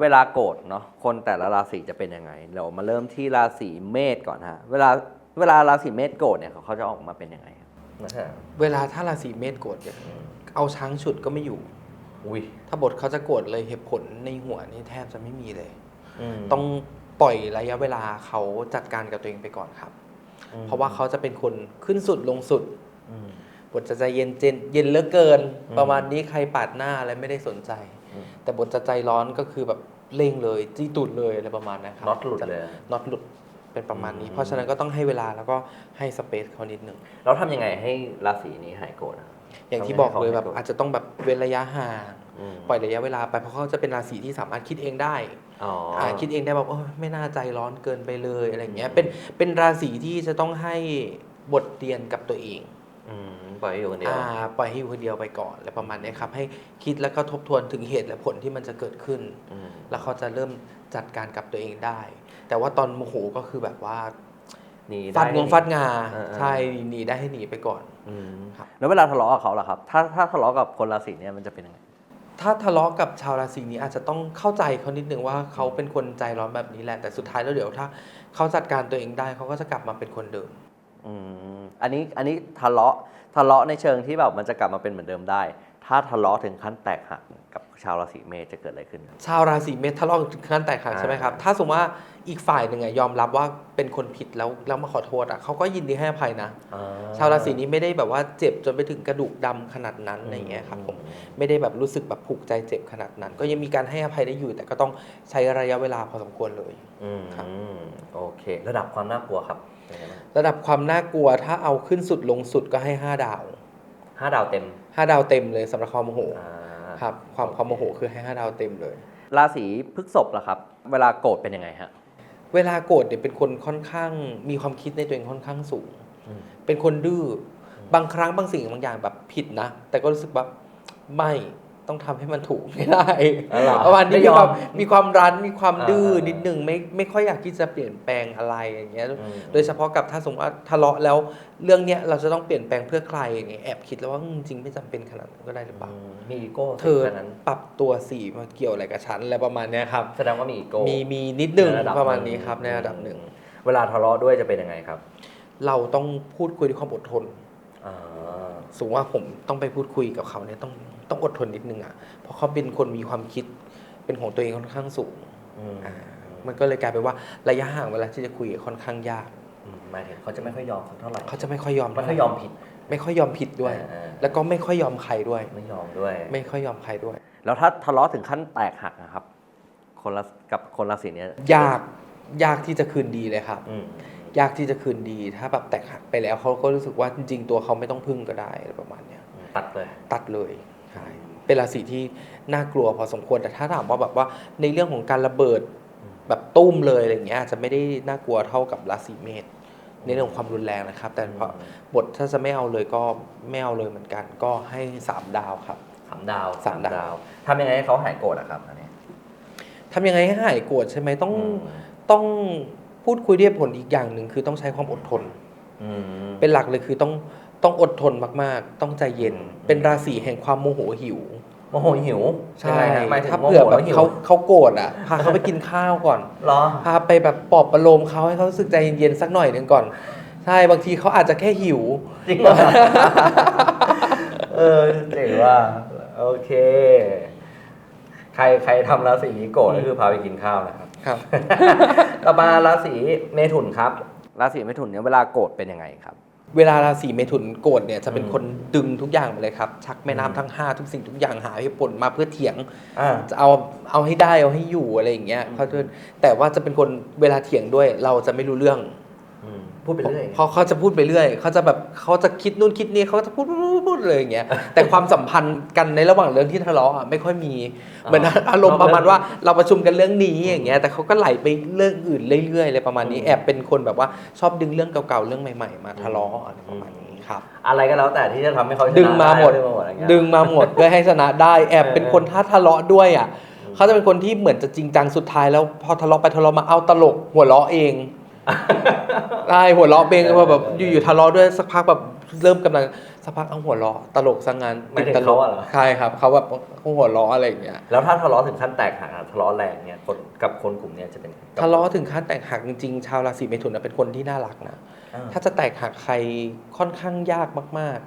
เวลาโกรธเนาะคนแต่ละราศีจะเป็นยังไงเรามาเริ่มที่ราศีเมษก่อนฮะเวลาเวลาราศีเมษโกรธเนี่ยเขาเขาจะออกมาเป็นยังไงครับนะฮะเวลาถ้าราศีเมษโกรธเนี่ยเอาช้างฉุดก็ไม่อยู่ อุ้ยถ้าบทเขาจะโกรธเลยเหตุผลในหัวนี่แทบจะไม่มีเลยมต้องปล่อยระยะเวลาเขาจัดการกับตัวเองไปก่อนครับอืมเพราะว่าเขาจะเป็นคนขึ้นสุดลงสุดอืมบทจะใจเย็นเจนเย็นเหลือเกินอืมประมาณนี้ใครปาดหน้าอะไรไม่ได้สนใจอืม แต่บทจะใจร้อนก็คือแบบเร่งเลยจี้ตุดเลยอะไรประมาณนั้นครับน็อตหลุดเลย น็อตหลุดเป็นประมาณนี้อืมเพราะฉะนั้นก็ต้องให้เวลาแล้วก็ให้สเปซเขานิดหนึ่ง แล้วทำยังไงให้ราศีนี้หายโกรธอะ อย่างที่ทำไงบอกให้ขาเลยแบบหโกรธอาจจะต้องแบบเว้นระยะห่างมปล่อยระยะเวลาไปเพราะเขาจะเป็นราศีที่สามารถคิดเองได้อ๋ออาคิดเองได้แบบโอ้ยไม่น่าใจร้อนเกินไปเลยอะไรอย่างเงี้ยเป็นเป็นราศีที่จะต้องให้บทเรียนกับตัวเอง อืม ปล่อยให้อยู่คนเดียวอ่าปล่อยให้อยู่คนเดียวไปก่อนอะไรประมาณเนี้ยครับ ให้คิดแล้วก็ทบทวนถึงเหตุและผลที่มันจะเกิดขึ้นมแล้วเขาจะเริ่มจัดการกับตัวเองได้ แต่ว่าตอนโมโหก็คือแบบว่าหนีไฟาดงวงฟาดงาเออเออ ใช่หนีได้ให้หนีไปก่อน อืมครับ แล้วเวลาทะเลาะกับเขาล่ะครับ ถ้าถ้าทะเลาะกับคนราศีเนี้ยมันจะเป็นยังไง ถ้าทะเลาะกับชาวราศีนี้อาจจะต้องเข้าใจเขานิดนึงว่าเขาเป็นคนใจร้อนแบบนี้แหละแต่สุดท้ายแล้วเดี๋ยวถ้าเขาจัดการตัวเองได้เขาก็จะกลับมาเป็นคนเดิม อืมอันนี้อันนี้ทะเลาะ ทะเลาะในเชิงที่แบบมันจะกลับมาเป็นเหมือนเดิมได้ ถ้าทะเลาะถึงขั้นแตกหักกับชาวราศีเมษจะเกิดอะไรขึ้นครับ ชาวราศีเมษทะเลาะถึงขั้นแตกหักอ่าใช่ไหมครับ ถ้าสมมติว่าอีกฝ่ายหนึ่งอะยอมรับว่าเป็นคนผิดแล้วแล้วมาขอโทษอะเขาก็ยินดีให้อภัยนะ ชาวราศีนี้ไม่ได้แบบว่าเจ็บจนไปถึงกระดูกดำขนาดนั้นอะไรอย่างเงี้ยครับผมไม่ได้แบบรู้สึกแบบผูกใจเจ็บขนาดนั้น ก็ยังมีการให้อภัยได้อยู่ แต่ก็ต้องใช้ระยะเวลาพอสมควรเลย อืมครับ โอเค ระดับความน่ากลัวครับเป็นไงบ้าง ระดับความน่ากลัวถ้าเอาขึ้นสุดลงสุดก็ให้ 5 ดาว ห้าดาวเต็ม5 ดาวเต็มเลยสำหรับความโมโหอ่าครับความความโมโหคือให้ 5 ดาวเต็มเลย ราศีพฤษภล่ะครับ เวลาโกรธเป็นยังไงฮะ เวลาโกรธเนี่ยเป็นคนค่อนข้างมีความคิดในตัวเองค่อนข้างสูง อืม เป็นคนดื้อบางครั้งบางสิ่งบางอย่างแบบผิดนะ แต่ก็รู้สึกแบบไม่ ต้องทำให้มันถูกไม่ได้อ๋อเหรอประมาณนี้ไม่มียอมความมีความรั้นมีความดื้ออ่านินิดนึงไม่ไม่ค่อยอยากที่จะเปลี่ยนแปลงอะไรอย่างเงี้ยอืมโดยเฉพาะกับถ้าสมมติว่าทะเลาะแล้วเรื่องเนี้ยเราจะต้องเปลี่ยนแปลงเพื่อใครอย่างเงี้ยแอบคิดแล้วว่าอืมจริงๆไม่จำเป็นขนาดนั้นก็ได้หรือเปล่าอืมมีอีโก้เธอแค่นั้นปรับตัวสีมาเกี่ยวอะไรกับฉันอะไรประมาณเนี้ยครับแสดงว่ามีอีโก้มีมีนิดนึงในระดับประมาณหนึ่งนี้ครับในระดับหนึ่งเวลาทะเลาะด้วยจะเป็นยังไงครับ เราต้องพูดคุยด้วยความอดทนอ่าสมมติว่าผมต้องไปพูดคุยกับเขาเนี่ยต้อง ต้องอดทนนิดนึงอะเพราะเขาเป็นคนมีความคิดเป็นของตัวเองค่อนข้างสูงอืมอ่ามันก็เลยกลายเป็นว่าระยะห่างเวลาที่จะคุยค่อนข้างยากอืมหมายถึงเขาจะไม่ค่อยยอมสักเท่าไหร่เขาจะไม่ค่อยยอมไม่ค่อยยอมผิด ไม่ค่อยยอมผิดด้วยอ่าแล้วก็ไม่ค่อยยอมใครด้วย ไม่ยอมด้วย ไม่ค่อยยอมใครด้วย แล้วถ้าทะเลาะถึงขั้นแตกหักนะครับ คนละกับคนราศีเนี้ยยากยากที่จะคืนดีเลยครับอืมยากที่จะคืนดี ถ้าแบบแตกหักไปแล้วเขาก็รู้สึกว่าจริง ๆ ตัวเขาไม่ต้องพึ่งก็ได้อะไรประมาณเนี้ยตัดเลย ตัดเลย ใช่เป็นราศีที่น่ากลัวพอสมควรแต่ถ้าถามว่าแบบว่าในเรื่องของการระเบิดอืมแบบตุ้มเลยอะไรเงี้ยอาจจะไม่ได้น่ากลัวเท่ากับราศีเมษในเรื่องของความรุนแรงนะครับ แต่พอบทถ้าจะไม่เอาเลยก็ไม่เอาเลยเหมือนกัน ก็ให้สามดาวครับสามดาวสามดาวทำยังไงให้เขาหายโกรธอะครับอันนี้ทำยังไงให้หายโกรธใช่ไหมต้องอืมต้องพูดคุยด้วยผลอีกอย่างหนึ่งคือต้องใช้ความอดทนอืมเป็นหลักเลยคือต้อง ต้องอดทนมากๆ ต้องใจเย็นอืมเป็นราศีแห่งความโมโหหิว โมโหหิวใช่ยังไงฮะหมายถึงถ้าโมโหเผื่อแบบล้วหิวเขาเขาโกรธอะ พาเขาไปกินข้าวก่อนเหรอ พาไปแบบปลอบประโลมเขาให้เขารู้สึกใจเย็นๆสักหน่อยหนึ่งก่อน ใช่ บางทีเขาอาจจะแค่หิว จริงเหรอ เออเจ๋งว่า โอเค ใครใครทำราศีนี้โกรธก็คือพาไปกินข้าวนะครับ ครับ ต่อมาราศีเมถุนครับ ราศีเมถุนเนี่ยเวลาโกรธเป็นยังไงครับ เวลาราศีเมถุนโกรธเนี่ยจะเป็นอืมคนดึงทุกอย่างไปเลยครับ ชักแม่อืมน้ำทั้งห้าทุกสิ่งทุกอย่างหาเหตุผลมาเพื่อเถียงอ่าจะเอาเอาให้ได้เอาให้อยู่อะไรอย่างเงี้ยอืมเขาจะแต่ว่าจะเป็นคนเวลาเถียงด้วยเราจะไม่รู้เรื่องอืม พูดไปเรื่อยเพราะเขาจะพูดไปเรื่อยเขาจะแบบเขาจะคิดนู่นคิดนี่เขาจะพูดพูดพูดเลยอย่างเงี้ยแต่ความสัมพันธ์กันในระหว่างเรื่องที่ทะเลาะอะไม่ค่อยมีเหมือนอารมณ์ประมาณว่าเราประชุมกันเรื่องนี้อย่างเงี้ยแต่เขาก็ไหลไปเรื่องอื่นเรื่อยๆเลยประมาณนี้แอบเป็นคนแบบว่าชอบดึงเรื่องเก่าๆเรื่องใหม่ ๆ มาทะเลาะอะไรประมาณนี้ครับอะไรก็แล้วแต่ที่จะทำให้เขาดึงมาหมดดึงมาหมดอะไรเงี้ยดึงมาหมดเพื่อให้ชนะได้แอบเป็นคนถ้าทะเลาะด้วยอะเขาจะเป็นคนที่เหมือนจะจริงจังสุดท้ายแล้วพอทะเลาะไปทะเลาะมาเอาตลกหัวเราะเอง ได้หัวเราะเองเออพอแบบเอออยู่ๆทะเลาะด้วยสักพักแบบเริ่มกำลังสักพักเอาหัวเราะตลกสังงานหมายถึงตลเขากอะเหรอใช่ครับเขาแบบหัวเราะอะไรอย่างเงี้ยแล้วถ้าทะเลาะถึงขั้นแตกหักอะทะเลาะแรงเนี่ยคนกับคนกลุ่มเนี้ยจะเป็นทะเลาะถึงขั้นแตกหักจริงๆชาวราศีเมถุนนะเป็นคนที่น่ารักนะอ่าถ้าจะแตกหักใครค่อนข้างยากมาก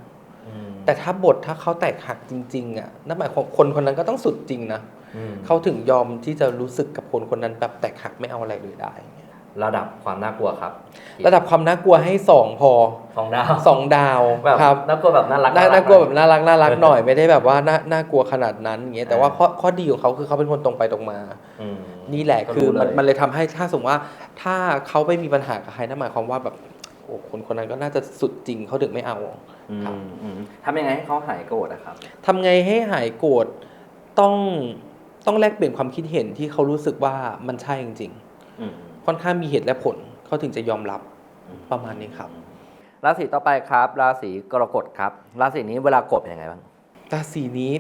อืมๆแต่ถ้าบทถ้าเขาแตกหักจริงๆอะนั่นหมายความคนคนนั้นก็ต้องสุดจริงนะอืมเขาถึงยอมที่จะรู้สึกกับคนคนนั้นแบบแตกหักไม่เอาอะไรเลยได้ ระดับความน่ากลัวครับ ระดับความน่ากลัวให้สองพอสองดาวสองดาวแบบครับน่ากลัวแบบน่ารักน่ารัน่ากลัวแบบหน่อยน่ารักน่ารักหน่อยไม่ได้แบบว่าน่าน่ากลัวขนาดนั้นอย่างเงี้ยแต่ว่าอ่าข้อข้อดีของเขาคือเขาเป็นคนตรงไปตรงมาอืมนี่แหละก็คือรู้มันเลยมันเลยทำให้ถ้าสมมติว่า ถ้าเขาไม่มีปัญหากับใครนั่นหมายความว่าแบบโอ้คนคนนั้นก็น่าจะสุดจริงเขาถึงไม่เอาอืมครับอืมทำยังไงให้เขาหายโกรธอะครับทำไงให้หายโกรธต้องต้องแลกเปลี่ยนความคิดเห็นที่เขารู้สึกว่ามันใช่จริงอืมๆ ค่อนข้างมีเหตุและผลเขาถึงจะยอมรับประมาณนี้ครับ ราศีต่อไปครับ ราศีกรกฎครับ ราศีนี้เวลาโกรธเป็นยังไงบ้าง ราศีนี้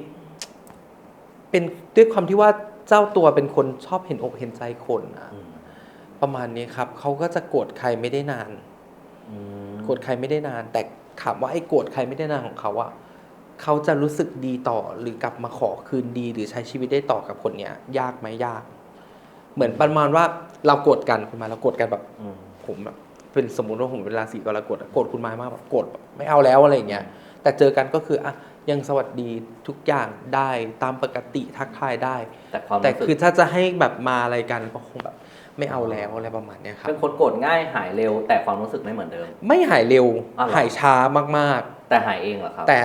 เป็นด้วยความที่ว่าเจ้าตัวเป็นคนชอบเห็นอกเห็นใจคนอะประมาณนี้ครับเขาก็จะโกรธใครไม่ได้นานอืมโกรธใครไม่ได้นาน แต่ถามว่าไอ้โกรธใครไม่ได้นานของเขาอะเขาจะรู้สึกดีต่อหรือกลับมาขอคืนดีหรือใช้ชีวิตได้ต่อกับคนเนี้ย ยากไหมยาก เหมือนประมาณว่า เราโกรธกันคุณมาเราโกรธกันแบบอืมผมแบบเป็นสมมติว่าผมเป็นราศีกรกฎอะโกรธคุณมามากแบบโกรธแบบไม่เอาแล้วอะไรอย่างเงี้ยแต่เจอกันก็คืออะยังสวัสดีทุกอย่างได้ตามปกติทักทายได้ แต่ความแต่รู้สึกคือถ้าจะให้แบบมาอะไรกันก็คงแบบไม่เอาแล้วอะไรประมาณเนี้ยครับเป็นคนโกรธง่ายหายเร็ว แต่ความรู้สึกไม่เหมือนเดิม ไม่หายเร็วอ้าวเหรอหายช้ามากแต่หายเองเหรอครับๆแต่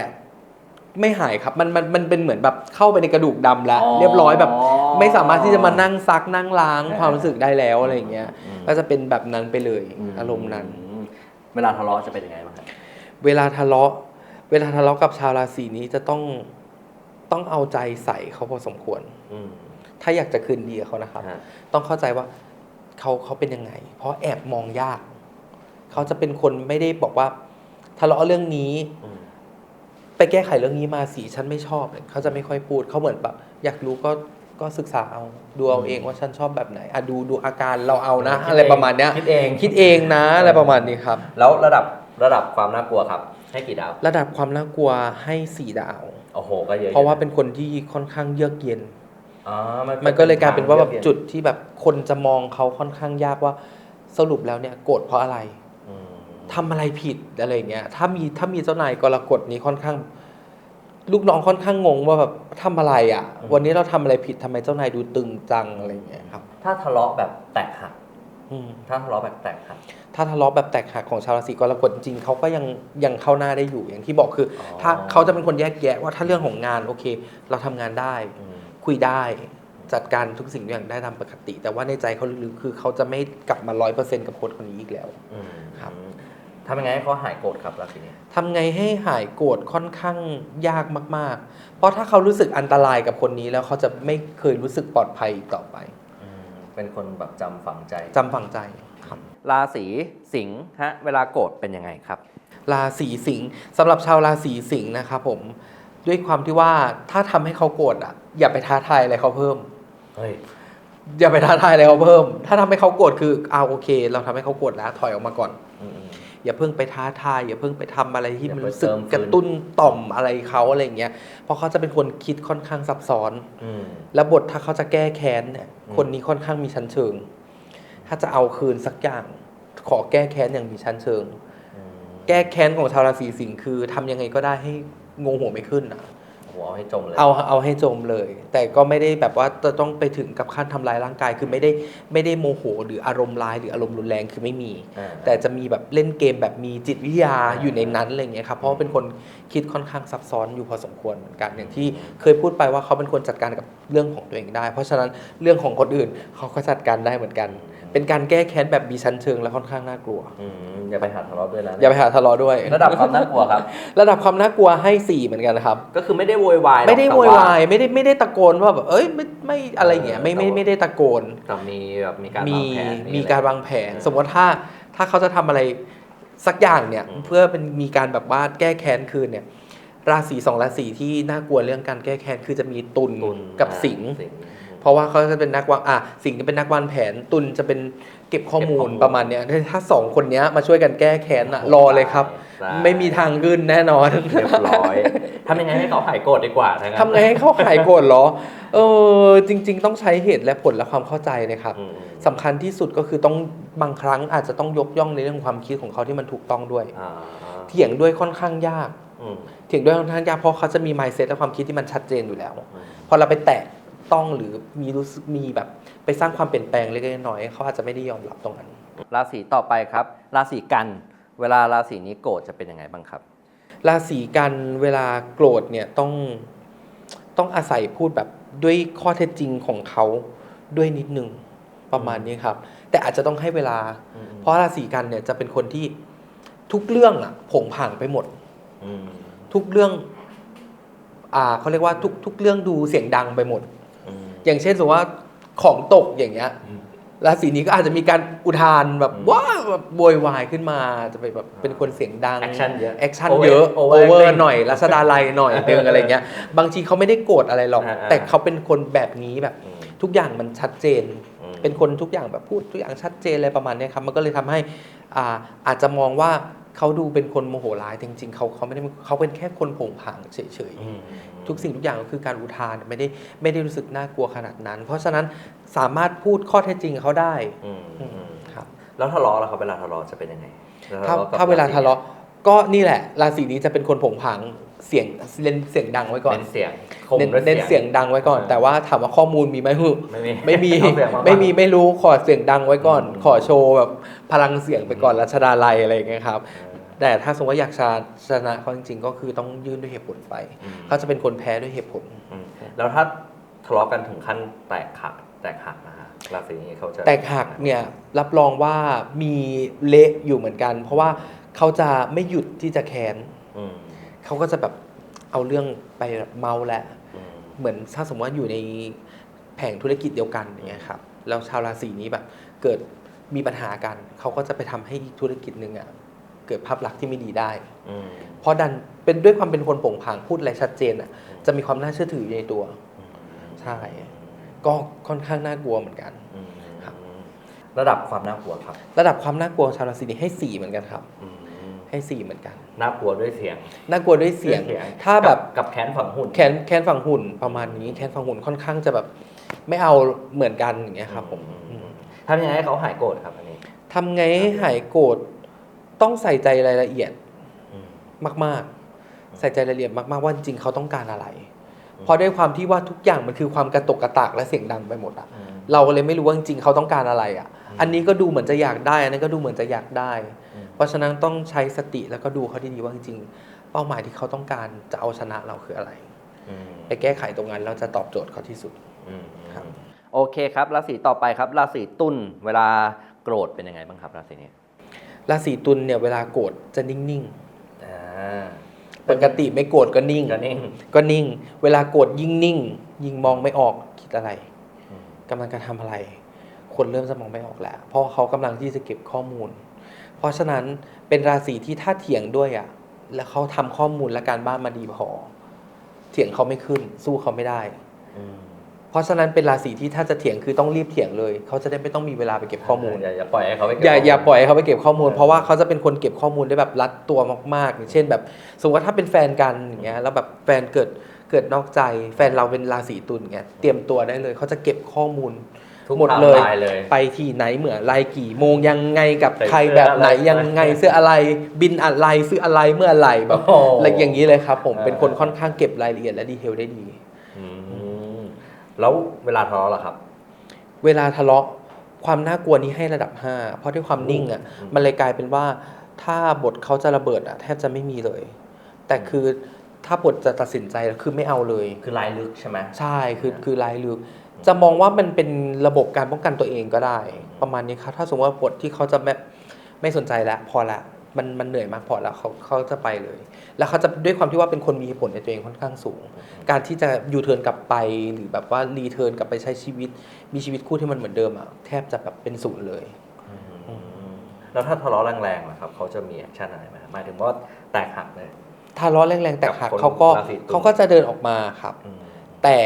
ไม่หายครับมันมันมันเป็นเหมือนแบบเข้าไปในกระดูกดำแล้วอ๋อเรียบร้อยแบบ ไม่สามารถที่จะมานั่งซักนั่งล้างเออความรู้สึกได้แล้วอะไรอย่างเงี้ยอืมก็จะเป็นแบบนั้นไปเลยมอารมณ์นั้นอืมเวลาทะเลาะจะเป็นยังไงบ้างครับเวลาทะเลาะ เวลาทะเลาะกับชาวราศีนี้จะต้องต้องเอาใจใส่เขาพอสมควรอืมถ้าอยากจะคืนดีกับเขานะครับฮะต้องเข้าใจว่าเขาเขาเป็นยังไง เพราะแอบมองยาก เขาจะเป็นคนไม่ได้บอกว่า ทะเลาะเรื่องนี้อืมไปแก้ไขเรื่องนี้มาสิฉันไม่ชอบเลยเขาจะไม่ค่อยพูดเขาเหมือนแบบอยากรู้ก็ ก็ศึกษาเอาดูเอาเองว่าฉันชอบแบบไหนอะดูดูอาการเราเอานะ อะไรประมาณเนี้ยคิดเองคิดเองนะอะไรประมาณนี้ครับ แล้วระดับระดับความน่ากลัวครับ ให้กี่ดาว ระดับความน่ากลัวให้สี่ดาวโอ้โหก็เยอะเพราะว่าเป็นคนที่ค่อนข้างเยือกเย็นอ๋อมันก็เลยกลายเป็นว่าแบบทงจุดที่แบบคนจะมองเขาค่อนข้างยากว่าสรุปแล้วเนี่ยโกรธเพราะอะไรอืมทำอะไรผิดอะไรอย่างเงี้ยถ้ามีถ้ามีเจ้านายกรกฎนี้ค่อนข้าง ลูกน้องค่อนข้างงงว่าแบบทำอะไรอะ วันนี้เราทำอะไรผิดทำไมเจ้านายดูตึงจังอะไรอย่างเงี้ยครับ ถ้าทะเลาะแบบแตกหักอืม ถ้าทะเลาะแบบแตกหัก ถ้าทะเลาะแบบแตกหักของชาวราศีกรกฎจริงๆเขาก็ยังยังเข้าหน้าได้อยู่อย่างที่บอกคือออ ถ้าเขาจะเป็นคนแยกแยะว่าถ้าเรื่องของงานโอเค เราทำงานได้ อืม คุยได้จัดการทุกสิ่งทุกอย่างได้ตามปกติ แต่ว่าในใจเขาลึกๆคือเขาจะไม่กลับมาร้อยเปอร์เซ็นต์กับคนคนนี้อีกแล้ว อืมครับ ทำยังไงให้เขาหายโกรธครับราศีนี้ ทำไงให้หายโกรธค่อนข้างยากมาก ๆ เพราะถ้าเขารู้สึกอันตรายกับคนนี้แล้วเขาจะไม่เคยรู้สึกปลอดภัยอีกต่อไปอืมเป็นคนแบบจำฝังใจ จำฝังใจครับ ราศีสิงห์ฮะ เวลาโกรธเป็นยังไงครับ ราศีสิงห์สำหรับชาวราศีสิงห์นะครับผมด้วยความที่ว่าถ้าทำให้เขาโกรธอะ อย่าไปท้าทายอะไรเขาเพิ่ม เฮ้ย อย่าไปท้าทายอะไรเขาเพิ่ม ถ้าทำให้เขาโกรธคือเอาโอเค เราทำให้เขาโกรธแล้วถอยออกมาก่อน อืมอย่าเพิ่งไปท้าทายอย่าเพิ่งไปทำอะไรที่อย่ามันไปรู้สึกเติมฟืนกระตุ้นต่อมอะไรเขาอะไรอย่างเงี้ยเพราะเขาจะเป็นคนคิดค่อนข้างซับซ้อนอืมแล้วบทถ้าเขาจะแก้แค้นเนี่ยอืมคนนี้ค่อนข้างมีชั้นเชิง ถ้าจะเอาคืนสักอย่างขอแก้แค้นอย่างมีชั้นเชิงอืมแก้แค้นของชาวราศีสิงห์คือทำยังไงก็ได้ให้งงหัวไม่ขึ้นนะโอ้โห เอาให้จมเลย เอาเอาให้จมเลย แต่ก็ไม่ได้แบบว่าจะต้องไปถึงกับขั้นทำลายร่างกาย คือไม่ได้ไม่ได้โมโห หรืออารมณ์ร้ายหรืออารมณ์รุนแรงคือไม่มี อ่า แต่จะมีแบบเล่นเกมแบบมีจิตวิทยาอยู่ในนั้นอะไรอย่างเงี้ยครับเพราะว่าเป็นคนคิดค่อนข้างซับซ้อนอยู่พอสมควรเหมือนกันอย่างที่เคยพูดไปว่าเขาเป็นคนจัดการกับเรื่องของตัวเองได้ เพราะฉะนั้นเรื่องของคนอื่นเขาก็จัดการได้เหมือนกัน เป็นการแก้แค้นแบบมีชั้นเชิงและค่อนข้างน่ากลัว อืมอย่าไปหาทะเลาะด้วยนะอย่าไปหาทะเลาะด้วย ระดับความน่ากลัวครับ ระดับความน่ากลัวให้สี่เหมือนกันนะครับ ก็คือไม่ได้โวยวายหรอกไม่ได้แต่โวยวาย ไม่ได้ไม่ได้ตะโกนว่าแบบเอ้ยไม่ไม่อะไรอย่างเงี้ยไม่ไม่แต่ว่าไม่ได้ตะโกนแต่มีแบบมีการมีวางแผนมีอะไรการวางแผนเออสมมติถ้าถ้าเขาจะทำอะไรสักอย่างเนี่ยอืมเพื่อเป็นมีการแบบว่าแก้แค้นคืนเนี่ยราศีสองราศีที่น่ากลัวเรื่องการแก้แค้นคือจะมีตุลตุลกับอ่าสิงห์สิงห์อืม เพราะว่าเขาจะเป็นนักวางอะสิ่งที่เป็นนักวางแผนตุนจะเป็นเก็บข้อมูลเก็บข้อมูลประมาณเนี้ยถ้าสองคนเนี้ยมาช่วยกันแก้แค้นอะรอเลยครับ ได้ ไม่มีทางขึ้นแน่นอน เรียบร้อยทำยังไงให้เขาหายโกรธดีกว่าถ้างั้นทำไงให้เขาหายโกรธเหรอ เออจริง ๆ ต้องใช้เหตุและผลและความเข้าใจนะครับอืมสำคัญที่สุดก็คือต้องบางครั้งอาจจะต้องยกย่องในเรื่องความคิดของเขาที่มันถูกต้องด้วย อ่าเถียงด้วยค่อนข้างยาก อืมเถียงด้วยค่อนข้างยากเพราะเขาจะมี mindset และความคิดที่มันชัดเจนอยู่แล้ว อืมพอเราไปแตะ ต้องหรือมีรู้สึกมีแบบไปสร้างความเปลี่ยนแปลงเล็กๆน้อยๆเขาอาจจะไม่ได้ยอมรับตรงนั้น ราศีต่อไปครับ ราศีกัน เวลาราศีนี้โกรธจะเป็นยังไงบ้างครับ ราศีกันเวลาโกรธเนี่ยต้องต้องอาศัยพูดแบบด้วยข้อเท็จจริงของเขาด้วยนิดนึงประมาณนี้ครับ แต่อาจจะต้องให้เวลาอืมเพราะราศีกันเนี่ยจะเป็นคนที่ทุกเรื่องอะผงผางไปหมดอืมทุกเรื่อง อ่าเขาเรียกว่าทุกทุกเรื่องดูเสียงดังไปหมด อืมอย่างเช่นสมมติว่าของตกอย่างเงี้ยอืมราศีนี้ก็อาจจะมีการอุทานแบบอืมว้าวแบบโวยวายขึ้นมาจะไปแบบเป็นคนเสียงดังแอคชั่นเยอะแอคชั่น Over- เยอะ over โอเวอ acting ร์หน่อยรัชดาลัยหน่อยเดิงอะไรเงี้ย บางทีเขาไม่ได้โกรธอะไรหรอกอ่าๆแต่เขาเป็นคนแบบนี้แบบอืมทุกอย่างมันชัดเจนอืมเป็นคนทุกอย่างแบบพูดทุกอย่างชัดเจนอะไรประมาณเนี้ยครับมันก็เลยทำให้อ่าอาจจะมองว่า เขาดูเป็นคนโมโหร้ายแต่จริงๆเขาเขาไม่ได้เขาเป็นแค่คนโผงผางเฉยๆอืมทุกสิ่งทุกอย่างก็คือการอุทานไม่ได้ไม่ได้รู้สึกน่ากลัวขนาดนั้น เพราะฉะนั้นสามารถพูดข้อเท็จจริงเขาได้อืมอืมอืมครับแล้วทะเลาะล่ะครับเวลาทะเลาะจะเป็นยังไงถ้ากับถ้าเวลาศีทะเลาะก็นี่แหละราศีนี้จะเป็นคนผงผาง เสียงเล่นเสียงดังไว้ก่อนเน้นเสียงคมเน้นด้วยเน้นเสียงดังไว้ก่อนอ่าแต่ว่าถามว่าข้อมูลมีไหมฮึไม่มีไม่มีเอาเสียงาไม่มีไม่รู้ขอเสียงดังไว้ก่อนอืมขอโชว์แบบพลังเสียงไปก่อนรัชดาลัยอะไรอย่างเงี้ยครับเออแต่ถ้าสมมติว่าอยากชนะชนะเขาจริงๆ ก็คือต้องยื่นด้วยเหตุผลไปอืมเขาจะเป็นคนแพ้ด้วยเหตุผล อืมแล้วถ้าทะเลาะกันถึงขั้นแตกหักแตกหักนะฮะราศีนี้เขาจะ แตกหักเนี่ยรับรองว่ามีเละอยู่เหมือนกัน เพราะว่าเขาจะไม่หยุดที่จะแค้น อืม เขาก็จะแบบเอาเรื่องไปเมาแหละอืมเหมือนถ้าสมมติว่าอยู่ในแผงธุรกิจเดียวกันอย่างเงี้ยครับแล้วชาวราศีนี้แบบเกิดมีปัญหากัน เขาก็จะไปทำให้อีกธุรกิจหนึ่งอะเกิดภาพลักษณ์ที่ไม่ดีได้อืมเพราะดันเป็นด้วยความเป็นคนโผงผางพูดอะไรชัดเจนอะจะมีความน่าเชื่อถืออยู่ในตัวใช่ก็ค่อนข้างน่ากลัวเหมือนกันอืมครับ ระดับความน่ากลัวครับ ระดับความน่ากลัวของชาวราศีนี้ให้สี่เหมือนกันครับอืม ให้สี่เหมือนกัน น่ากลัวด้วยเสียง น่ากลัวด้วยเสียง ด้วยถ้าแบบกับกับแขนฝังหุ่นแคนแคนฝั่งหุ่นประมาณนี้แคนฝั่งหุ่นค่อนข้างจะแบบไม่เอาเหมือนกันอย่างเงี้ยครับผมอือืมมทำยังไงให้เขาหายโกรธครับอันนี้ ทำไงให้หายโกรธต้องใส่ใจรายละเอียดอืมมาก ๆ ใส่ใจรายละเอียดมากๆว่าจริงๆเขาต้องการอะไร เพราะด้วยความที่ว่าทุกอย่างมันคือความกระตกกระตากและเสียงดังไปหมดอะอืมเราก็เลยไม่รู้ว่าจริงๆเขาต้องการอะไรอะอืมอันนี้ก็ดูเหมือนจะอยากได้ อันนั้นก็ดูเหมือนจะอยากได้อืมเพ ราะฉะนั้นต้องใช้สติแล้วก็ดูเขาดีๆว่าจริงๆ เป้าหมายที่เขาต้องการจะเอาชนะเราคืออะไรอืมไปแก้ไขตรงนั้นเราจะตอบโจทย์เขาที่สุดอืมครับโอเคครับราศีต่อไปครับราศีตุลเวลาโกรธเป็นยังไงบ้างครับราศีนี้ราศีตุลเนี่ยเวลาโกรธจะนิ่งอ่าๆปกติไม่โกรธก็นิ่งก็นิ่งก็นิ่ง เวลาโกรธยิ่งนิ่ง ยิ่งมองไม่ออกคิดอะไรอืมกำลังจะทำอะไร คนเริ่มจะมองไม่ออกแล้วเพราะเขากำลังที่จะเก็บข้อมูล เพราะฉะนั้นเป็นราศีที่ถ้าเถียงด้วยอะ แล้วเขาทำข้อมูลและการบ้านมาดีพอ เถียงเขาไม่ขึ้น สู้เขาไม่ได้อืมเพราะฉะนั้นเป็นราศีที่ถ้าจะเถียงคือต้องรีบเถียงเลย เขาจะได้ไม่ต้องมีเวลาไปเก็บข้อมูลอย่าอย่าปล่อยให้เขาไปเก็บอย่าอย่าข้มูปล่อยให้เขาไปเก็บข้อมูลเออเพราะว่าเขาจะเป็นคนเก็บข้อมูลได้แบบรัดตัวมากๆอย่างเช่น แบบสมมติว่าถ้าเป็นแฟนกันอย่างเงี้ยแล้วแบบแฟนเกิดเกิดนอกใจ แฟนเราเป็นราศีตุลเงี้ยเตรียมตัวได้เลย เขาจะเก็บข้อมูล ทุกหมดเลยไทม์ไลน์เลย ไปที่ไหนเมื่อไรกี่โมงยังไงกับใส่ใครเสื้อแบบไหนอะไรยังไงเสื้ออะไรบินอะไรซื้ออะไรเมื่อไหร่แบบโอ้โหอะไรอย่างนี้เลยครับ ผมเออเป็นคนค่อนข้างเก็บรายละเอียดและดีเทลได้ดี อืมแล้วเวลาทะเลาะล่ะครับ เวลาทะเลาะความน่ากลัวนี้ให้ระดับ 5 เพราะด้วยความนิ่งอะอืม มันเลยกลายเป็นว่าถ้าบทเขาจะระเบิดอะแทบจะไม่มีเลย แต่คือถ้าบทจะตัดสินใจคือไม่เอาเลย คือลายลึกใช่ไหม ใช่คือคือลายลึก จะมองว่ามันเป็นระบบการป้องกันตัวเองก็ได้ ประมาณนี้ครับ ถ้าสมมติว่าบทที่เขาจะไม่ไม่สนใจแล้วพอละมันมันเหนื่อยมากพอแล้วเขาเขาจะไปเลย แล้วเขาจะด้วยความที่ว่าเป็นคนมีเหตุผลในตัวเองค่อนข้างสูง การที่จะยูเทิร์นกลับไปหรือแบบว่ารีเทิร์นกลับไปใช้ชีวิต มีชีวิตคู่ที่มันเหมือนเดิมอะแทบจะแบบเป็นศูนย์เลยอืมแล้วถ้าทะเลาะแรงๆล่ะครับเขาจะมีแอคชั่นอะไรไหมหมายถึงว่าแตกหักเลย ถ้าล้อแรงๆแตกหักกับคนเขาก็ราศีตุล เขาก็จะเดินออกมาครับอืมแต่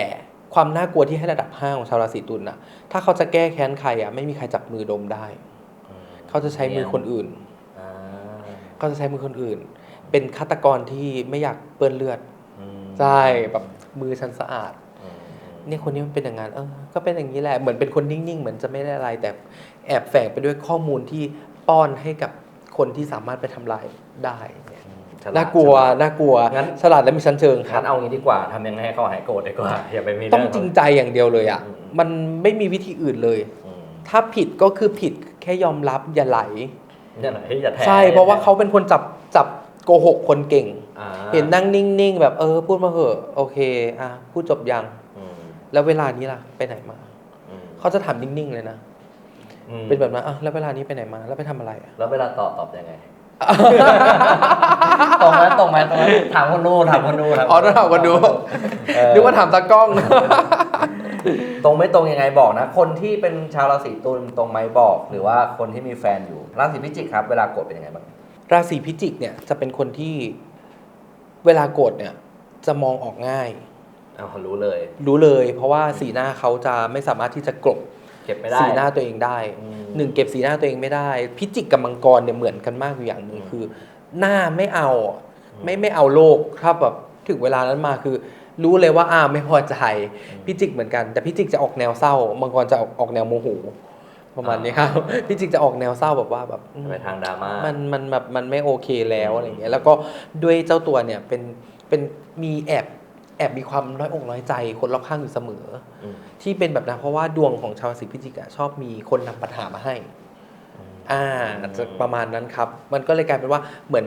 ความน่ากลัวที่ให้ระดับห้าของชาวราศีตุลน่ะ ถ้าเขาจะแก้แค้นใครอะไม่มีใครจับมือดมได้ เขาจะใช้มือคนอื่นอ่าเขาจะใช้มือคนอื่น เป็นฆาตกรที่ไม่อยากเปื้อนเลือดอืมใช่แบบมือฉันสะอาดอืมเนี่ยคนนี้มันเป็นอย่างนั้นเออ ก็เป็นอย่างนี้แหละ เหมือนเป็นคนนิ่งๆ เหมือนจะไม่ได้อะไร แต่แอบแฝงไปด้วยข้อมูลที่ป้อนให้กับคนที่สามารถไปทำลายได้เนี่ยอืม ฉลดน่ากลัวฉลาดน่ากลัวงั้นฉลาดและมีชั้นเชิงครังั้บนเอางี้ดีกว่าทำยังไงให้เขาหายโกรธดีกว่าอย่าไปมีต้องเจริงใจอย่างเดียวเลยอะอืมมันไม่มีวิธีอื่นเลยอืมถ้าผิดก็คือผิดแค่ยอมรับอย่าไหลอย่าไหนอย่าแทใช่เพราะว่าเขาเป็นคนจับจับโกหกคนเก่งอ่าเห็นนั่งนิ่งๆ แบบเออพูดมาเหอะโอเคอะพูดจบยังอืมแล้วเวลานี้ล่ะไปไหนมาอืมเขาจะถามนิ่งๆเลยนะอืมเป็นแบบนั้นอะแล้วเวลานี้ไปไหนมา แล้วไปทำอะไรอะแล้วเวลาตอบตอบยังไง ตรงไหมตรงไหมตรงไหมถามคนดูถามคนดูอ๋อต้องถามคนดูเออนึกว่าถามตากล้อง ตรงไม่ตรงยังไงบอกนะ คนที่เป็นชาวราศีตุลตรงไหมบอก หรือว่าคนที่มีแฟนอยู่ราศีพิจิกครับ เวลาโกรธเป็นยังไงบ้างราศีพิจิกเนี่ยจะเป็นคนที่เวลาโกรธเนี่ยจะมองออกง่าย เอาเขารู้เลย รู้เลย เพราะว่าสีหน้าเขาจะไม่สามารถที่จะกลบ เก็บไม่ได้ สีหน้าตัวเองได้อืม หนึ่งเก็บสีหน้าตัวเองไม่ได้ พิจิกกับมังกรเนี่ยเหมือนกันมากอยู่อย่างหนึ่งอืมคือ หน้าไม่เอาอืมไม่ไม่เอาโลกถ้าแบบถึงเวลานั้นมาคือ รู้เลยว่าอ่าไม่พอใจอืมพิจิกเหมือนกัน แต่พิจิกจะออกแนวเศร้า มังกรจะออกออกแนวโมโหประมาณนี้ครับ พิจิกจะออกแนวเศร้าแบบว่าแบบอืม ไปทางดราม่า มันมันแบบมันไม่โอเคแล้วอืมอะไรเงี้ยแล้วก็ด้วยเจ้าตัวเนี่ยเป็นเป็นมีแอบ แอบมีความน้อยอกน้อยใจ คนรอบข้างอยู่เสมออืมที่เป็นแบบนั้นเพราะว่าดวงของชาวราศีพิจิกอะชอบมีคนนำปัญหามาให้ อ่าจะประมาณนั้นครับ มันก็เลยกลายเป็นว่าเหมือน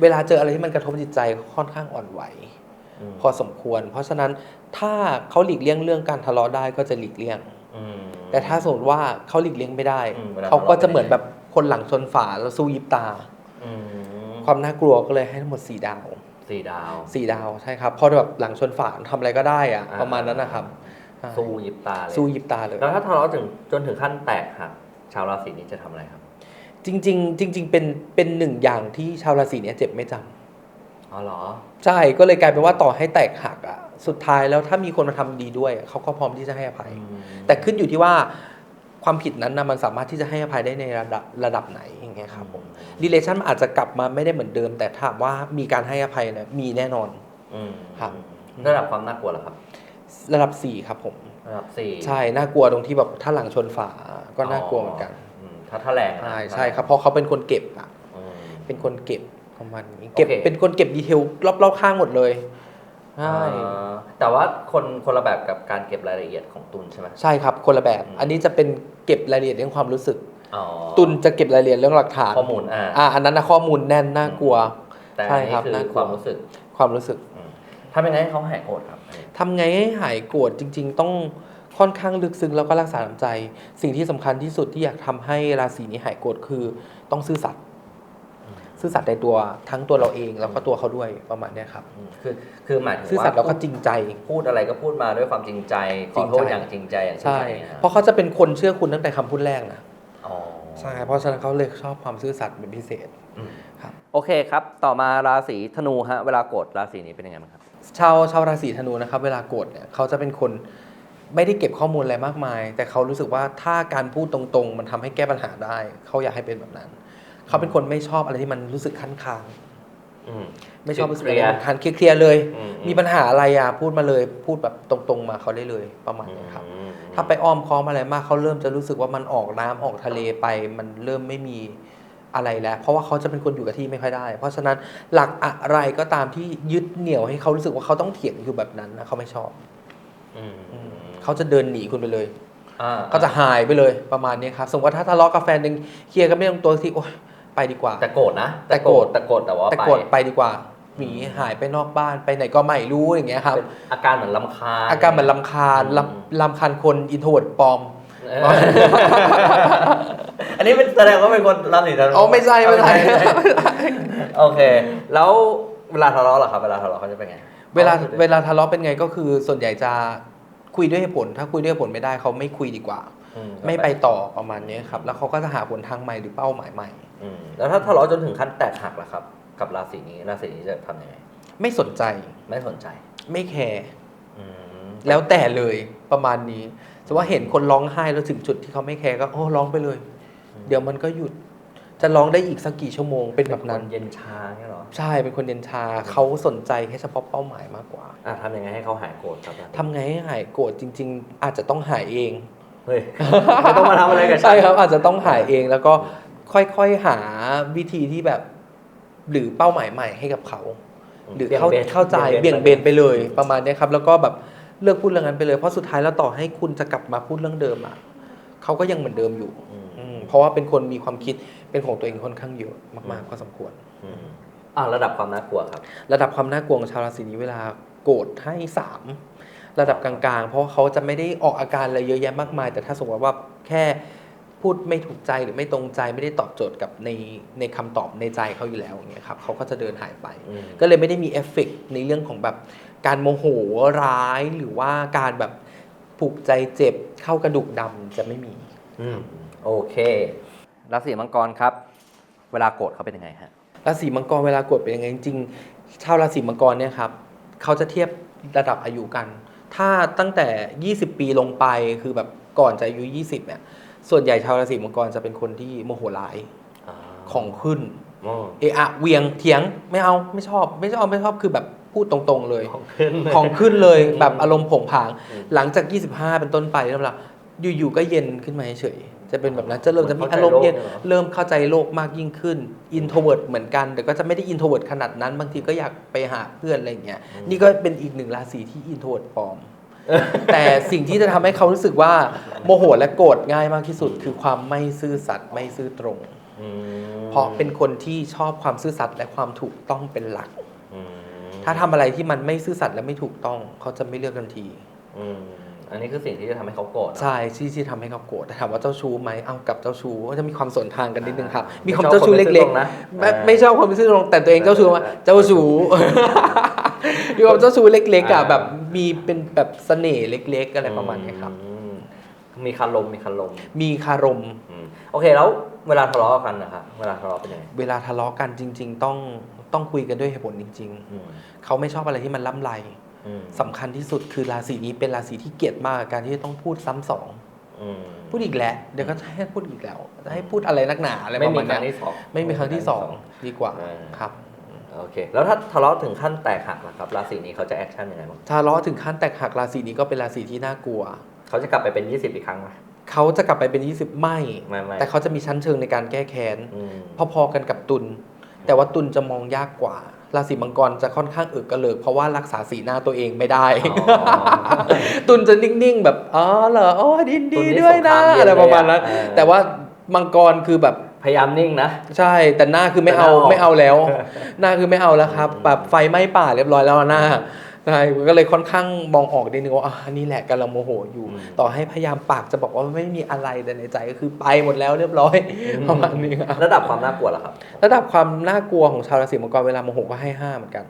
เวลาเจออะไรที่มันกระทบจิตใจค่อนข้างอ่อนไหว มพอสมควร เพราะฉะนั้นถ้าเขาหลีกเลี่ยงเรื่องการทะเลาะได้ก็จะหลีกเลี่ยง อืม แต่ถ้าสมมติว่าเขาหลีกเลี่ยงไม่ได้ อืมเวลา เขาก็จะทะเลาะเหมือนแบบคนหลังชนฝาแล้วสู้ยิบตา อืมความน่ากลัวก็เลยให้ทั้งหมดสี่ดาว สี่ดาว สี่ดาวใช่ครับเพราะแบบหลังชนฝาทำอะไรก็ได้อะอ่า ประมาณนั้นนะครับใช่สู้ยิบตาเลยสู้ยิบตาเลย แล้วถ้าทะเลาะถึงจนถึงขั้นแตกหักชาวราศีนี้จะทำอะไรครับจริง ๆ จริง ๆ เป็นเป็นหนึ่งอย่างที่ชาวราศีเนี้ยเจ็บไม่จำอ๋อเหรอใช่ก็เลยกลายเป็นว่าต่อให้แตกหักอะสุดท้ายแล้วถ้ามีคนมาทำดีด้วย เขาก็พร้อมที่จะให้อภัยแต่ขึ้นอยู่ที่ว่า ความผิดนั้นนะมันสามารถที่จะให้อภัยได้ในระดับระดับไหนอย่างเงี้ยครับผมดีเลชันอาจจะกลับมาไม่ได้เหมือนเดิม แต่ถามว่ามีการให้อภัยเนี่ยมีแน่นอนอืมครับระดับความน่ากลัวเหรอครับ ระดับสี่ครับผมระดับสี่ใช่น่ากลัวตรงที่แบบถ้าหลังชนฝาก็น่ากลัวเหมือนกันอืมถ้าถ้าแรงนะใช่ใช่ครับเพราะเขาเป็นคนเก็บอะอืมเป็นคนเก็บประมาณนี้เก็บโอเคเป็นคนเก็บดีเทลรอบๆข้างหมดเลยใช่อ่าแต่ว่าคนคนละแบบกับการเก็บรายละเอียดของตุนใช่ไหมใช่ครับคนละแบบอืมอันนี้จะเป็น เก็บรายละเอียดเรื่องความรู้สึก อ๋อตุนจะเก็บรายละเอียดเรื่องหลักฐานข้อมูลอ่าอ่าอันนั้นนะข้อมูลแน่นน่ากลัว แต่ใช่อันครันี้บคือน่ากลัว ความรู้สึกความรู้สึกอืมทำยังไงให้เขาหายโกรธครับอันนี้ทำไงให้หายโกรธจริง ๆ ต้องค่อนข้างลึกซึ้งแล้วก็รักษาน้ำใจ สิ่งที่สำคัญที่สุดที่อยากทำให้ราศีนี้หายโกรธคือต้องซื่อสัตย์ ซื่อสัตย์ในตัวทั้งตัวเราเองแล้วก็ตัวเขาด้วยประมาณเนี้ยครับอืมคือคือหมายถึงซื่อสัตย์แล้วก็พูดจริงใจ พูดอะไรก็พูดมาด้วยความจริงใจขอโทษจริงใจอย่างจริงใจอย่างจริงใช่ใจนะเพราะเขาจะเป็นคนเชื่อคุณตั้งแต่คำพูดแรกนะอ๋อใช่เพราะฉะนั้นเขาเลยชอบความซื่อสัตย์เป็นพิเศษอืมครับโอเคครับ ต่อมาราศีธนูฮะเวลาโกรธราศีนี้เป็นยังไงบ้างครับ ชาวชาวราศีธนูนะครับ เวลาโกรธเนี่ยเขาจะเป็นคนไม่ได้เก็บข้อมูลอะไรมากมาย แต่เขารู้สึกว่าถ้าการพูดตรงๆ มันทำให้แก้ปัญหาได้ เขาอยากให้เป็นแบบนั้น เขาเป็นคนไม่ชอบอะไรที่มันรู้สึกคันคางอืมไม่ชอบรู้สึกเคอะลีไรยร์รำคันเคลียร์ๆเลยอืมมีปัญหาอะไรอะพูดมาเลยพูดแบบตรงๆมาเขาได้เลยประมาณนี้ครับอืมถ้าไปอ้อมค้อมอะไรมากเขาเริ่มจะรู้สึกว่ามันออกน้ำออกทะเลไป มันเริ่มไม่มีอะไรแล้ว เพราะว่าเขาจะเป็นคนอยู่กับที่ไม่ค่อยได้ เพราะฉะนั้นหลักอะไรก็ตามที่ยึดเหนี่ยวให้เขารู้สึกว่าเขาต้องเถียงอยู่แบบนั้นนะเขาไม่ชอบอืมเขาจะเดินหนีคุณไปเลยอ่าเขาจะหายไปเลยประมาณนี้ครับ สมมติว่าถ้าทะเลาะกับแฟนหนึ่งเคลียร์กันไม่ลงตัวทีโอ๊ย ไปดีกว่า แต่โกรธนะ แต่โกรธแต่โกรธแต่ว่าแต่ไปโกรธไปดีกว่าหนีหายไปนอกบ้านไปไหนก็ไม่รู้อย่างเงี้ยครับเป็นอาการเหมือนลำคาญอาการเหมือนลำคาญอืมลำลำคาญคนอินโทรดปลอมเอออันนี้เป็นแสดงว่าเป็นคนราศีธนูอ๋อไม่ใช่ไม่ใช่โอเค แล้วเวลาทะเลาะเหรอครับเวลาทะเลาะเขาจะเป็นไง เวลาเวลาทะเลาะเป็นไงก็คือส่วนใหญ่จะคุยด้วยเหตุผล ถ้าคุยด้วยเหตุผลไม่ได้เขาไม่คุยดีกว่าอืไม่ไปต่อประมาณนี้ครับ แล้วเขาก็จะหาหนทางใหม่หรือเป้าหมายใหม่อืม แล้วถ้าทะเลาะจนถึงขั้นแตกหักล่ะครับ กับราศีนี้ราศีนี้จะทำยังไงไม่สนใจไม่สนใจไม่แคร์อืมแล้วแต่เลยประมาณนี้สมมติว่าเห็นคนร้องไห้แล้วถึงจุดที่เขาไม่แคร์ก็โอ้ร้องไปเลย เดี๋ยวมันก็หยุด จะร้องได้อีกสักกี่ชั่วโมงเป็นแบบนั้นคเย็นชาเงี้ยเหรอใช่เป็นคนเย็นชาเขาสนใจแค่เฉพาะเป้าหมายมากกว่าอะทำยังไงให้เขาหายโกรธครับทำไงให้หายโกรธจริง ๆ อาจจะต้องหายเองเฮ้ยไม่ต้องมาทำอะไรกับฉันใช่ครับ อาจจะต้องหายเองแล้วก็ ค่อยๆหาวิธีที่แบบ หรือเป้าหมายใหม่ให้กับเขา หรือเข้าบี่ยงบนเข้าใจบี่เบี่ยยงงเบเบนนไปเลย ประมาณเนี้ยครับ แล้วก็แบบเลิกพูดเรื่องนั้นไปเลยเพราะสุดท้ายแล้วต่อให้คุณจะกลับมาพูดเรื่องเดิมอะเขาก็ยังเหมือนเดิมอยู่อืมอืมเพราะว่าเป็นคนมีความคิดเป็นของตัวเองค่อนข้างเยอะมากๆพอสมควรอืมอะระดับความน่ากลัวครับ ระดับความน่ากลัวของชาวราศีนี้เวลาโกรธให้สามระดับกลางๆ เพราะว่าเขาจะไม่ได้ออกอาการอะไรเยอะแยะมากมาย แต่ถ้าสมมติว่าแค่ พูดไม่ถูกใจหรือไม่ตรงใจไม่ได้ตอบโจทย์กับในในคำตอบในใจเขาอยู่แล้วอย่างเงี้ยครับเขาก็จะเดินหายไปอืมก็เลยไม่ได้มีเอฟเฟกต์ในเรื่องของแบบการโมโหร้ายหรือว่าการแบบผูกใจเจ็บเข้ากระดูกดำจะไม่มีอืมโอเคราศีมังกรครับ เวลาโกรธเขาเป็นยังไงฮะราศีมังกรเวลากดเป็นยังไงจริงๆชาวราศีมังกรเนี่ยครับเขาจะเทียบระดับอายุกัน ถ้าตั้งแต่ 20 ปีลงไปคือแบบก่อนจะอายุ 20เนี่ย ส่วนใหญ่ชาวราศีมังกรจะเป็นคนที่โมโหร้ายของขึ้นอ๋อเอะอะเหวียงเถียงไม่เอาไม่ชอบ ไม่ชอบไม่ชอบคือแบบพูดตรงๆเลย ของขึ้นของขึ้นเลยอืมแบบอารมณ์ผงผางอืมหลังจาก 25 เป็นต้นไปเริ่มละอยู่ๆก็เย็นขึ้นมาเฉยๆจะเป็นแบบนั้นจะเริ่มจะมีอารมณ์เย็นเริ่มเข้าใจโลกมากยิ่งขึ้นอินโทรเวิร์ดเหมือนกัน แต่ก็จะไม่ได้อินโทรเวิร์ดขนาดนั้น บางทีก็อยากไปหาเพื่อนอะไรอย่างเงี้ยนี่ก็เป็นอีกหนึ่งราศีที่อินโทรเวิร์ดปลอม แต่สิ่งที่จะทำให้เขารู้สึกว่าโมโหและโกรธง่ายมากที่สุด คือความไม่ซื่อสัตย์ไม่ซื่อตรงอืมเพราะเป็นคนที่ชอบความซื่อสัตย์และความถูกต้องเป็นหลักอืมถ้าทำอะไรที่มันไม่ซื่อสัตย์และไม่ถูกต้อง เขาจะไม่เลือกทันทีอืมอันนี้คือสิ่งที่จะทำให้เขาโกรธใช่ที่ที่ทำให้เขาโกรธแต่ถามว่าเจ้าชู้ไหมเอากับเจ้าชู้ก็จะมีความสวนทางกันนิดนึงครับ มีความเจ้าชู้เล็กๆนะๆไม่ไม่ชอบความซื่อตรงแต่ตัวเองเจ้าชู้ว่าเจ้าชู้ มีความเจ้าชู้เล็กๆอะอ่าแบบมีเป็นแบบเสน่ห์เล็ก ๆ อะไรประมาณนี้ครับ อืมมีคารมมีคารมมีคารม อืมโอเคแล้วเวลาทะเลาะกันนะครับเวลาทะเลาะเป็นยังไงเวลาทะเลาะกันจริง ๆ ต้องต้องคุยกันด้วยเหตุผลจริง อืมๆ เขาไม่ชอบอะไรที่มันล่ำไรอืมสำคัญที่สุดคือราศีนี้เป็นราศีที่เกลียดมากกับการที่ต้องพูดซ้ำสอง อืมพูดอีกแล้วเดี๋ยวก็จะให้พูดอีกแล้วจะให้พูดอะไรนักหนาอะไรปไม่ระมีมาณครั้งเนี้ยที่สอง ไม่มีครั้งที่สองดีกว่าอ่า ครับ โอเค แล้วถ้าทะเลาะถึงขั้นแตกหักนะครับ ราศีนี้เขาจะแอคชั่นยังไงบ้างทะเลาะถึงขั้นแตกหักราศีนี้ก็เป็นราศีที่น่ากลัว เขาจะกลับไปเป็น 20 อีกครั้งไหม เขาจะกลับไปเป็น 20 ไม่ ไม่ไม่ แต่เขาจะมีชั้นเชิงในการแก้แค้น อืม พอๆกันกับตุล แต่ว่าตุลจะมองยากกว่า ราศีมังกรจะค่อนข้างเอึกกระเลิกเพราะว่ารักษาสีหน้าตัวเองไม่ได้ อ๋อ ตุลจะนิ่งๆ แบบ อ๋อเหรออ๋อดินตุดีลนี่ด้วยนะสงครามเย็นอะไรประมาณนั้นเลยอะเออแต่ว่ามังกรคือแบบ พยายามนิ่งนะ ใช่แต่หน้าคือไม่เอาแต่หน้าออก ไม่เอาแล้ว หน้าคือไม่เอาแล้วครับอืมแบบไฟไหม้ป่าเรียบร้อยแล้วหน้าใช่ก็เลยค่อนข้างมองออกนิดนึงว่าอ่านี่แหละกำลังโมโหอยู่ ต่อให้พยายามปากจะบอกว่าไม่มีอะไรแต่ในใจก็คือไปหมดแล้วเรียบร้อยประมาณนี้ครับระดับความน่ากลัวล่ะครับ ระดับความน่ากลัวของชาวราศีมังกรเวลาโมโหก็ให้ห้าเหมือนกัน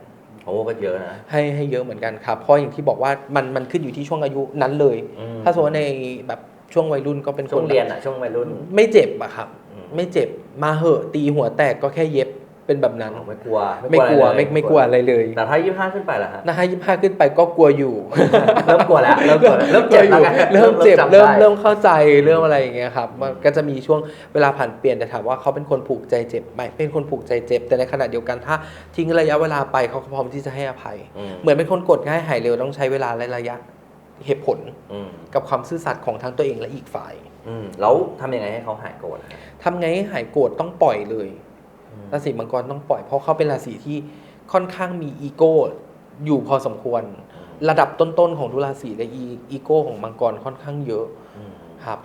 โอ้ก็เยอะนะ ให้ให้เยอะเหมือนกันครับเพราะอย่างที่บอกว่ามันมันขึ้นอยู่ที่ช่วงอายุนั้นเลย อืม ถ้าสมมติว่าในแบบช่วงวัยรุ่นก็เป็นช่วงคเรียนอะช่วงวัยรุ่น ไม่เจ็บอะครับอืม ไม่เจ็บมาเหอะตีหัวแตกก็แค่เย็บเป็นแบบนั้น ไม่กลัวไม่กลัวอะรไม่เลยไม่กลัวอะไรเลย แต่ถ้ายี่ห้าขึ้นไปล่ะฮะนะฮะยี่ห้าขึ้นไปก็กลัวอยู่ เริ่มกลัวแล้วเริ่มกลัวแล้วเริ่มกลัเจ็วบอแล้วยู่ไงเริ่มเจ็บจำเริ่มได้เริ่มเข้าใจเริ่มอะไรอย่างเงี้ยครับมันก็จะมีช่วงเวลาผ่านเปลี่ยนแต่ถามว่าเขาเป็นคนผูกใจเจ็บไหมเป็นคนผูกใจเจ็บ แต่ในขณะเดียวกันถ้าทิ้งระยะเวลาไปเขาก็พร้อมที่จะให้อภัยอืมเหมือนเป็นคนกดง่ายหายเร็วต้องใช้เวลาและระยะเหตุผลอืมกับความซื่อสัตย์ของทั้งตัวเองและอีกฝ่าย อืมแล้วทำยังไงให้เขาหายโกรธอะฮะทำไงให้หายโกรธต้องปล่อยเลย ราศีมังกรต้องปล่อยเพราะเขาเป็นราศีที่ค่อนข้างมีอีโก้อยู่พอสมควร ระดับต้นๆของทุกราศีและอีอีโก้ของมังกรค่อนข้างเยอะอืมครับ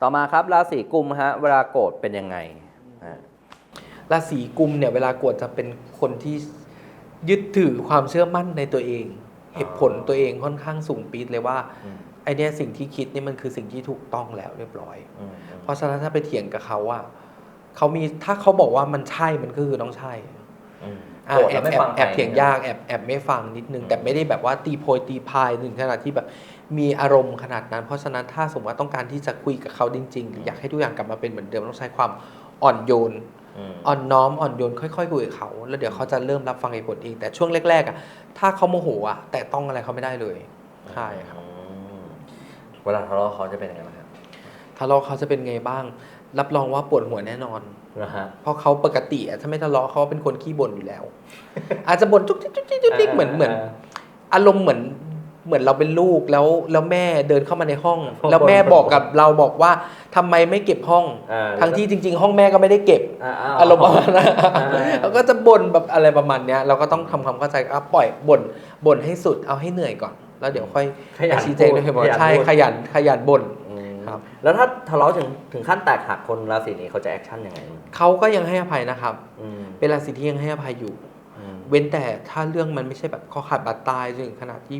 ต่อมาครับราศีกุมฮะเวลาโกรธเป็นยังไงฮะราศีกุมเนี่ยเวลาโกรธจะเป็นคนที่ยึดถือความเชื่อมั่นในตัวเอง เหตุผลตัวเองค่อนข้างสูงปี๊ดเลยว่า อืม ไอเนี้ยสิ่งที่คิดนี่มันคือสิ่งที่ถูกต้องแล้วเรียบร้อย อืมเพราะฉะนั้นถ้าไปเถียงกับเขาอะเขามีถ้าเขาบอกว่ามันใช่มันก็คือต้องใช่ อืมอะโกรธแอแล้วบไม่แอบฟังแอบใครเถียงยากแอบแอบไม่ฟังนิดนึง อืม แต่ไม่ได้แบบว่าตีโพยตีพายถึงขนาดที่แบบมีอารมณ์ขนาดนั้น เพราะฉะนั้นถ้าสมมติว่าต้องการที่จะคุยกับเขาจริงๆหรืออยากให้ทุกอย่างกลับมาเป็นเหมือนเดิมต้องใช้ความอ่อนโยน อืม อ่อนน้อมอ่อนโยนค่อยๆคุยกับเขา แล้วเดี๋ยวเขาจะเริ่มรับฟังเหตุผลเองแต่ช่วงแรกๆอะถ้าเขาโมโหอะแต่ต้องอะไรเขาไม่ได้เลยใช่ครับ อืม เวลาทะเลาะเขาจะเป็นยังไงบ้างครับทะเลาะเขาจะเป็นไงบ้าง รับรองว่าปวดหัวแน่นอนนะฮะเพราะเขาปกติอะถ้าไม่ทะเลาะเขาเป็นคนขี้บ่นอยู่แล้ว อาจจะบ่นจุกจิกจุกจิกจุกจิกเหมือนเหมือน อารมณ์เหมือนเหมือนเราเป็นลูกแล้วแล้วแม่เดินเข้ามาในห้อง แล้วแม่บอกกับเราบอกว่าทำไมไม่เก็บห้องอ่าทั้งที่จริง ๆ ห้องแม่ก็ไม่ได้เก็บอ่าอารมณ์ประมาณนั้นอ่าแล้วก็จะบ่นแบบอะไรประมาณเนี้ยเราก็ต้องทำความเข้าใจอะปล่อยบ่นบ่นให้สุดเอาให้เหนื่อยก่อน แล้วเดี๋ยวค่อยขยันชี้แจงด้วยเหตุผลพูดใช่พูดขยันขยันบ่นอืมครับแล้วถ้าทะเลาะถึงถึงขั้นแตกหักคนราศีนี้เขาจะแอคชั่นยังไงเขาก็ยังให้อภัยนะครับอืมเป็นราศีที่ยังให้อภัยอยู่อืมเว้นแต่ถ้าเรื่องมันไม่ใช่แบบข้อขาดบาดตายถึงขนาดที่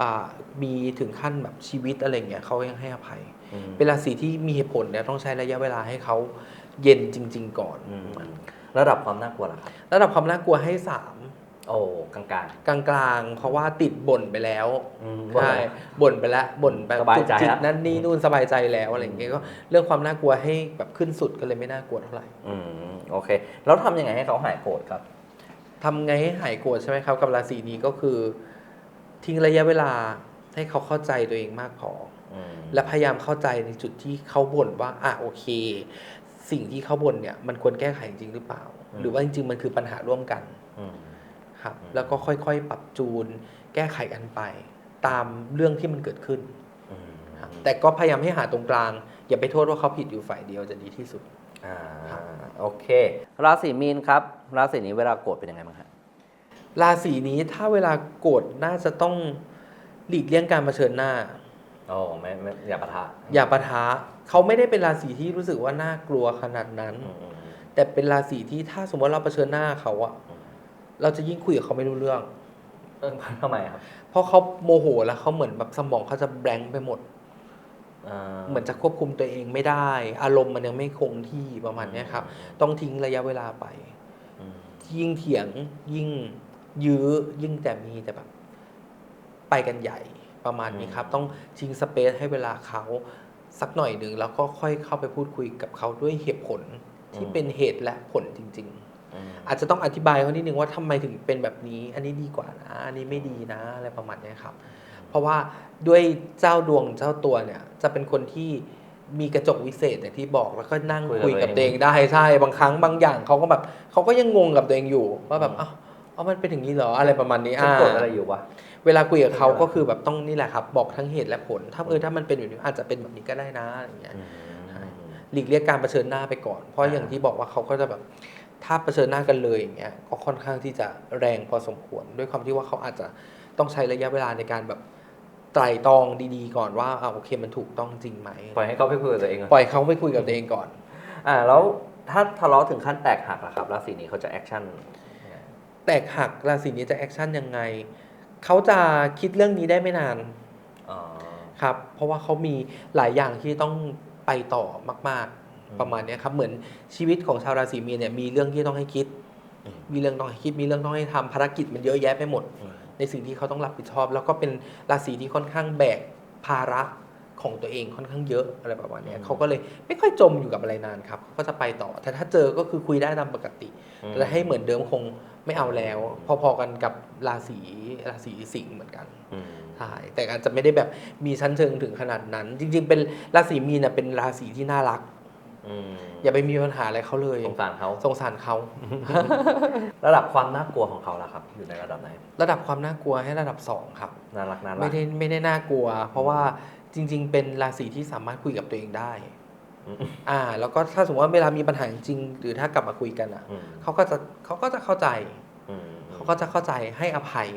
อ่ามีถึงขั้นแบบชีวิตอะไรเงี้ยเขายังให้อภัยอืมเป็นราศีที่มีเหตุผลเนี่ยต้องใช้ระยะเวลาให้เขาเย็นจริง ๆ ก่อนอืมระดับความน่ากลัวล่ะครับระดับความน่ากลัวให้สาม โอ้กลาง กลางๆ เพราะว่าติดบ่นไปแล้วๆอืมใช่บ่นไปแล้วบ่นไปสบายใจจุกจิกแล้ว นั่นนี่นู่นสบายใจแล้วอะไรอย่างเงี้ยก็เรื่องความน่ากลัวให้แบบขึ้นสุดก็เลยไม่น่ากลัวเท่าไหร่อืมโอเค แล้วทำยังไงให้เขาหายโกรธครับ ทำไงให้หายโกรธใช่ไหมครับกับราศีนี้ก็คือ ทิ้งระยะเวลาให้เขาเข้าใจตัวเองมากพอ อืมและพยายามเข้าใจในจุดที่เขาบ่นว่าอะโอเค สิ่งที่เขาบ่นเนี่ยมันควรแก้ไขจริงหรือเปล่า หรือว่าจริงๆมันคือปัญหาร่วมกัน อืม ครับอืมแล้วก็ค่อยๆ ปรับจูน แก้ไขกันไป ตามเรื่องที่มันเกิดขึ้นอืมครับแต่ก็พยายามให้หาตรงกลาง อย่าไปโทษว่าเขาผิดอยู่ฝ่ายเดียวจะดีที่สุดอ่าโอเค ราศีมีนครับ ราศีนี้เวลาโกรธเป็นยังไงบ้างครับราศีนี้ถ้าเวลาโกรธน่าจะต้องหลีกเลี่ยงการเผชิญหน้าโอ้ไม่ไม่อย่าปะทะอย่าปะทะเขาไม่ได้เป็นราศีที่รู้สึกว่าน่ากลัวขนาดนั้นอืมอืมแต่เป็นราศีที่ถ้าสมมติว่าเราเผชิญหน้าเขาอะอืม เราจะยิ่งคุยกับเขาไม่รู้เรื่อง เออทำไมครับเพราะเขาโมโหแล้วเขาเหมือนแบบสมองเขาจะแบงค์ไปหมด อ่าเหมือนจะควบคุมตัวเองไม่ได้ อารมณ์มันยังไม่คงที่ประมาณเนี้ยครับ ต้องทิ้งระยะเวลาไป อืมยิ่งเถียงยิ่งยื้อยิ่งแต่มีแต่แบบ ไปกันใหญ่ประมาณนี้ครับ ต้องทิ้งสเปซให้เวลาเขาสักหน่อยหนึ่งแล้วก็ค่อยเข้าไปพูดคุยกับเขาด้วยเหตุผลที่เป็นเหตุและผลจริง ๆ อืมอาจจะต้องอธิบายเขานิดนึงว่าทำไมถึงเป็นแบบนี้ อันนี้ดีกว่านะ อันนี้ไม่ดีนะอะไรประมาณเนี้ยครับ เพราะว่าด้วยเจ้าดวงเจ้าตัวเนี่ย จะเป็นคนที่มีกระจกวิเศษอย่างที่บอกแล้วก็นั่งคุยกับตัวเองได้ใช่บางครั้งบางอย่างเขาก็แบบเขาก็ยังงงกับตัวเองอยู่ว่าแบบอ้าวเอามันเป็นอย่างนี้เหรออะไรประมาณนี้ฉันอ่าโกรธอะไรอยู่วะเวลาคุยกับเขาก็คือแบบต้องนี่แหละครับ บอกทั้งเหตุและผล ถ้าเออถ้ามันเป็นแบบนี้อาจจะเป็นแบบนี้ก็ได้นะอะไรอย่างเงี้ยอืมใช่หลีกเลี่ยงการเผชิญหน้าไปก่อน เพราะอย่างที่บอกว่าเขาก็จะแบบ ถ้าเผชิญหน้ากันเลยอย่างเงี้ยก็ค่อนข้างที่จะแรงพอสมควร ด้วยความที่ว่าเขาอาจจะต้องใช้ระยะเวลาในการแบบไตร่ตรองดีๆ ก่อนว่าอ่าโอเคมันถูกต้องจริงไหมปล่อยให้เขาไปคุยกับตัวเองก่อนปล่อยเขาไปคุยกับตัวเองก่อน อ่าแล้วถ้าทะเลาะถึงขั้นแตกหักล่ะครับราศีนี้เขาจะแอคชั่นยังไงแตกหักราศีนี้จะแอคชั่นยังไง เขาจะคิดเรื่องนี้ได้ไม่นานอ๋อครับ เพราะว่าเขามีหลายอย่างที่ต้องไปต่อมากอืมๆ ประมาณเนี้ยครับเหมือนชีวิตของชาวราศีมีนเนี่ยมีเรื่องที่ต้องให้คิดอืมมีเรื่องต้องให้คิดมีเรื่องต้องให้ทำภารกิจมันเยอะแยะไปหมดอืมในสิ่งที่เขาต้องรับผิดชอบ แล้วก็เป็นราศีที่ค่อนข้างแบกภาระของตัวเองค่อนข้างเยอะอะไรประมาณเนี้ยอืมเขาก็เลยไม่ค่อยจมอยู่กับอะไรนานครับเขาก็จะไปต่อ แต่ถ้าเจอก็คือคุยได้ตามปกติ แต่ให้เหมือนเดิมคงไม่เอาแล้ว พอๆกันกับราศีราศีสิงห์เหมือนกันอืมใช่แต่อาจจะไม่ได้แบบมีชั้นเชิงถึงขนาดนั้น จริง ๆ เป็นราศีมีนนะเป็นราศีที่น่ารัก อืมอย่าไปมีปัญหาอะไรเขาเลยสงสารเขาสงสารเขา ระดับความน่ากลัวของเขาล่ะครับ อยู่ในระดับไหน ระดับความน่ากลัวให้ระดับสองครับน่ารักน่ารัไม่กได้ไม่ได้น่ากลัว เพราะว่าจริง ๆ เป็นราศีที่สามารถคุยกับตัวเองได้อืมอ่า แล้วก็ถ้าสมมติว่าเวลามีปัญหาจริงๆหรือถ้ากลับมาคุยกันอะอืมเขาก็จะเขาก็จะเข้าใจอืมเขาก็จะเข้าใจให้อภัย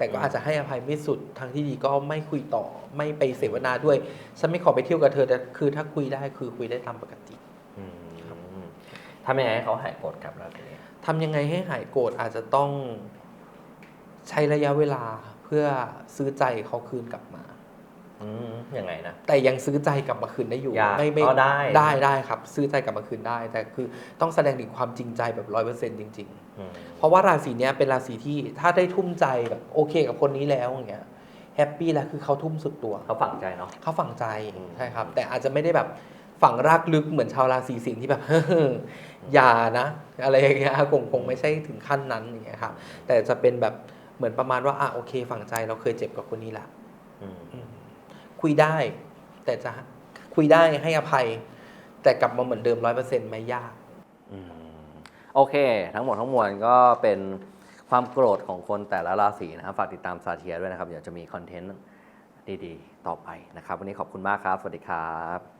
แต่ก็อาจจะให้อภัยไม่สุดทางที่ดีก็ไม่คุยต่อ ไม่ไปเสวนาด้วย ฉันไม่ขอไปเที่ยวกับเธอแต่คือถ้าคุยได้คือคุยได้ตามปกติอืมทำยังไงให้เขาหายโกรธครับราศีนี้ทำยังไงให้หายโกรธอาจจะต้องใช้ระยะเวลาเพื่อซื้อใจเขาคืนกลับมา อืมยังไงนะ แต่ยังซื้อใจกลับมาคืนได้อยู่อยากไม่ไม่อ๋อได้ ได้ได้ครับ ซื้อใจกลับมาคืนได้ แต่คือต้องแสดงถึงความจริงใจแบบร้อยเปอร์เซ็นต์จริงอืมๆเพราะว่าราศีเนี้ยเป็นราศีที่ถ้าได้ทุ่มใจแบบโอเคกับคนนี้แล้วอย่างเงี้ยแฮปปี้แล้วคือเขาทุ่มสุดตัวเขาฝังใจเนาะ เขาฝังใจอืม ใช่ครับ แต่อาจจะไม่ได้แบบฝังรากลึกเหมือนชาวราศีสิงห์ที่แบบอ ย่านะ อะไรอย่างเงี้ยคงคงไม่ใช่ถึงขั้นนั้นอย่างเงี้ยครับแต่จะเป็นแบบเหมือนประมาณว่าอะโอเคฝังใจเราเคยเจ็บกับคนนี้ละอืมอืมคุยได้ แต่จะคุยได้ให้อภัย แต่กลับมาเหมือนเดิมร้อยเปอร์เซ็นต์ไม่ยากอืมโอเค ทั้งหมดทั้งมวลก็เป็นความโกรธของคนแต่ละราศีนะครับฝากติดตามซาเทียด้วยนะครับ เดี๋ยวจะมีคอนเทนต์ดีๆ ต่อไปนะครับ วันนี้ขอบคุณมากครับ สวัสดีครับ